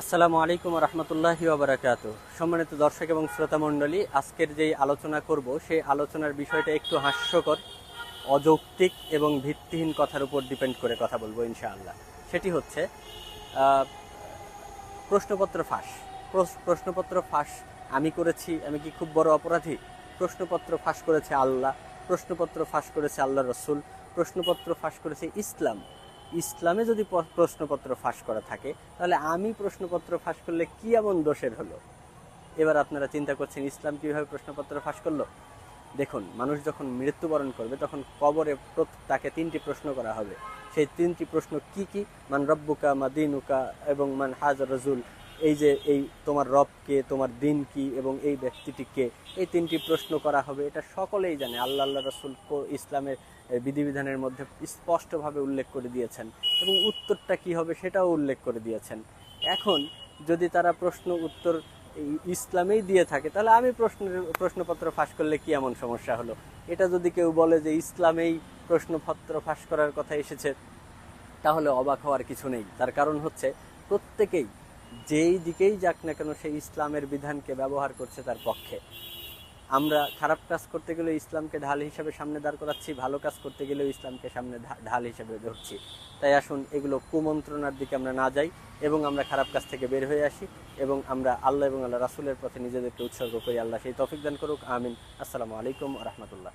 আসসালামু আলাইকুম রহমতুল্লাহি ওবরাকাত সম্মানিত দর্শক এবং শ্রোতা মণ্ডলী, আজকের যেই আলোচনা করব, সেই আলোচনার বিষয়টা একটু হাস্যকর, অযৌক্তিক এবং ভিত্তিহীন কথার উপর ডিপেন্ড করে কথা বলব ইনশাআল্লাহ। সেটি হচ্ছে প্রশ্নপত্র ফাঁস। প্রশ্নপত্র ফাঁস আমি করেছি, আমি কি খুব বড় অপরাধী? প্রশ্নপত্র ফাঁস করেছে আল্লাহ, প্রশ্নপত্র ফাঁস করেছে আল্লাহ রসুল, প্রশ্নপত্র ফাঁস করেছে ইসলাম। ইসলামে যদি প্রশ্নপত্র ফাঁস করা থাকে, তাহলে আমি প্রশ্নপত্র ফাঁস করলে কি এমন দোষের হলো? এবার আপনারা চিন্তা করছেন, ইসলাম কীভাবে প্রশ্নপত্র ফাঁস করল? দেখুন, মানুষ যখন মৃত্যুবরণ করবে, তখন কবরে তাকে তিনটি প্রশ্ন করা হবে। সেই তিনটি প্রশ্ন কি কি? মান রব্বুকা মা দিনুকা এবং মান হাজ রজুল এই যে এই তোমার রব কে তোমার দিন কি এবং এই ব্যক্তিটি কে এই তিনটি প্রশ্ন করা হবে, এটা সকলেই জানে। আল্লাহ আল্লাহ রসুল ইসলামের বিধিবিধানের মধ্যে স্পষ্টভাবে উল্লেখ করে দিয়েছেন এবং উত্তরটা কি হবে সেটাও উল্লেখ করে দিয়েছেন। এখন যদি তারা প্রশ্ন উত্তর ইসলামেই দিয়ে থাকে, তাহলে আমি প্রশ্নের প্রশ্নপত্র ফাঁস করলে কি এমন সমস্যা হলো? এটা যদি কেউ বলে যে ইসলামেই প্রশ্নপত্র ফাঁস করার কথা এসেছে, তাহলে অবাক হওয়ার কিছু নেই। তার কারণ হচ্ছে প্রত্যেকেই যেই দিকেই যাক না কেন সেই ইসলামের বিধানকে ব্যবহার করছে তার পক্ষে। আমরা খারাপ কাজ করতে গেলে ইসলামকে ঢাল হিসাবে সামনে দাঁড় করাচ্ছি, ভালো কাজ করতে গেলেও ইসলামকে সামনে ঢাল হিসাবে ধরছি। তাই আসুন, এগুলো কুমন্ত্রণার দিকে আমরা না যাই এবং আমরা খারাপ কাজ থেকে বের হয়ে আসি এবং আমরা আল্লাহ এবং আল্লাহ রাসুলের পথে নিজেদেরকে উৎসর্গ করি। আল্লাহ সেই তফিক দান করুক। আমিন। আসসালামু আলাইকুম রহমতুল্লাহ।